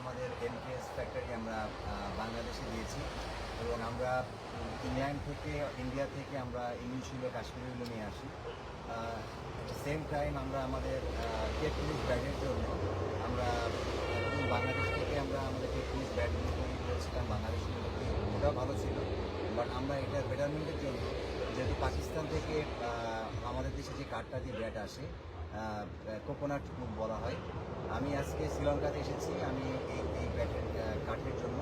আমাদের MKS factory আমরা বাংলাদেশে দিয়েছি এবং আমরা ইংল্যান্ড থেকে, ইন্ডিয়া থেকে আমরা ইংলিশ হলো কাশ্মীরি নিয়ে আসি। সেম টাইম আমরা আমাদের টেকনিক ব্যাগের জন্য আমরা বাংলাদেশ থেকে আমরা আমাদের টেকনিক ব্যাগগুলো তৈরি করেছিলাম। বাংলাদেশ ওটাও ভালো ছিল। বাট আমরা এটা বেটারমেন্টের জন্য যেহেতু পাকিস্তান থেকে আমাদের দেশে যে কাঠটা দিয়ে ব্যাট আসে কোকোনাট বলা হয় আমি আজকে শ্রীলঙ্কাতে এসেছি, আমি এই এই ব্যাটের কাঠের জন্য।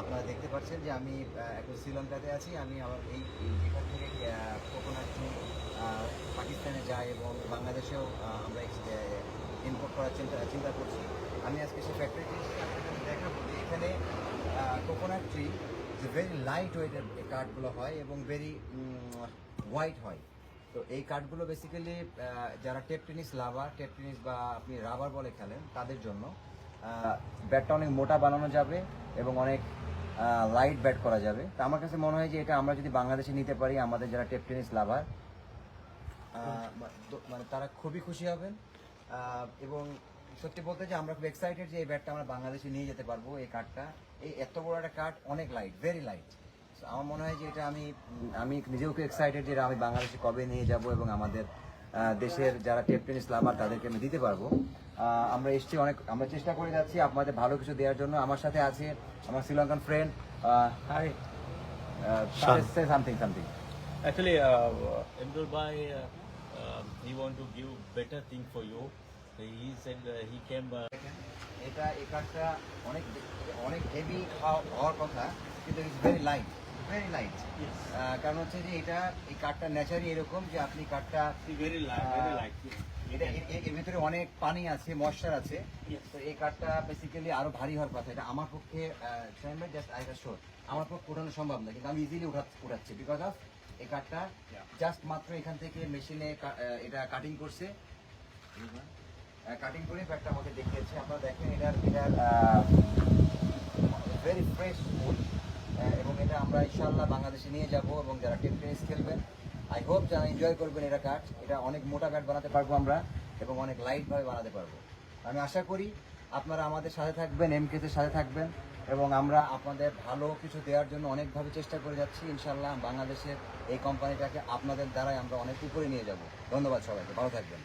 আপনারা দেখতে পাচ্ছেন যে আমি এখন শ্রীলঙ্কাতে আছি, আমি আমার এই এখান থেকে কোকোনাট পাকিস্তানে যাই এবং বাংলাদেশেও আমরা ইম্পোর্ট করার চিন্তা চিন্তা করছি। আমি আজকে সেই ফ্যাক্টরিটি দেখাবো যে এখানে কোকোনাট ট্রি যে ভেরি লাইট ওয়েটের কাঠগুলো হয় এবং ভেরি হোয়াইট হয়। তো এই কাঠগুলো বেসিক্যালি যারা tape tennis lover tape tennis বা আপনি রাবার বলে খেলেন, তাদের জন্য ব্যাটটা অনেক মোটা বানানো যাবে এবং অনেক লাইট ব্যাট করা যাবে। তো আমার কাছে মনে হয় যে এটা আমরা যদি বাংলাদেশে নিতে পারি, আমাদের যারা টেপ টেনিস লাভার মানে তারা খুবই খুশি হবেন। এবং সত্যি বলতে যে আমরা খুব এক্সাইটেড যে এই ব্যাটটা আমরা বাংলাদেশে নিয়ে যেতে পারব, এই কাঠটা এই এত বড় একটা কাঠ অনেক লাইট ভেরি লাইট আমার মনে হয় যে এটা আমি আমি নিজেও খুব এক্সাইটেড যে আমি বাংলাদেশে কবে নিয়ে যাব এবং আমাদের দেশের যারা টেপ টেনিস লাভার তাদেরকে আমি দিতে পারব আমরা এসছি অনেক আমরা চেষ্টা করে যাচ্ছি আপনাদের ভালো কিছু দেওয়ার জন্য আমার সাথে আছে আমার Sri Lankan friend hi something something he want to give better thing for you. He said uh, he came. Uh, দেখেন, এটা এই অনেক অনেক হেভি হওয়ার কথা কিন্তু it's very light very light কারণ হচ্ছে যে এটা এই কাঠটা ন্যাচারালি এরকম যে আপনি কাঠটা very light. এটা এর- ভিতরে অনেক পানি আছে ময়শ্চার আছে। তো এই কাঠটা বেসিক্যালি আরও ভারী হওয়ার কথা। এটা আমার পক্ষে জাস্ট আই শোর আমার পক্ষে উঠানো সম্ভব না কিন্তু আমি ইজিলি উঠাচ্ছি বিকজ অফ এই কাঠটা জাস্ট মাত্র এখান থেকে মেশিনে এটা কাটিং করছে। কাটিং করে ব্যাগটা আমাকে দেখিয়েছে। আপনারা দেখেন এটার এটার ভেরি ফ্রেশ আমরা ইনশাল্লাহ বাংলাদেশে নিয়ে যাব এবং যারা টেপ টেনিস খেলবেন আই হোপ যারা এনজয় করবেন এটা কাঠ। এটা অনেক মোটা কাঠ বানাতে পারব আমরা এবং অনেক লাইটভাবে বানাতে পারব। আমি আশা করি আপনারা আমাদের সাথে থাকবেন এম কেসের সাথে থাকবেন এবং আমরা আপনাদের ভালো কিছু দেওয়ার জন্য অনেকভাবে চেষ্টা করে যাচ্ছি। ইনশাল্লাহ বাংলাদেশের এই কোম্পানিটাকে আপনাদের দ্বারাই আমরা অনেক উপরে নিয়ে যাব। ধন্যবাদ সবাইকে। ভালো থাকবেন।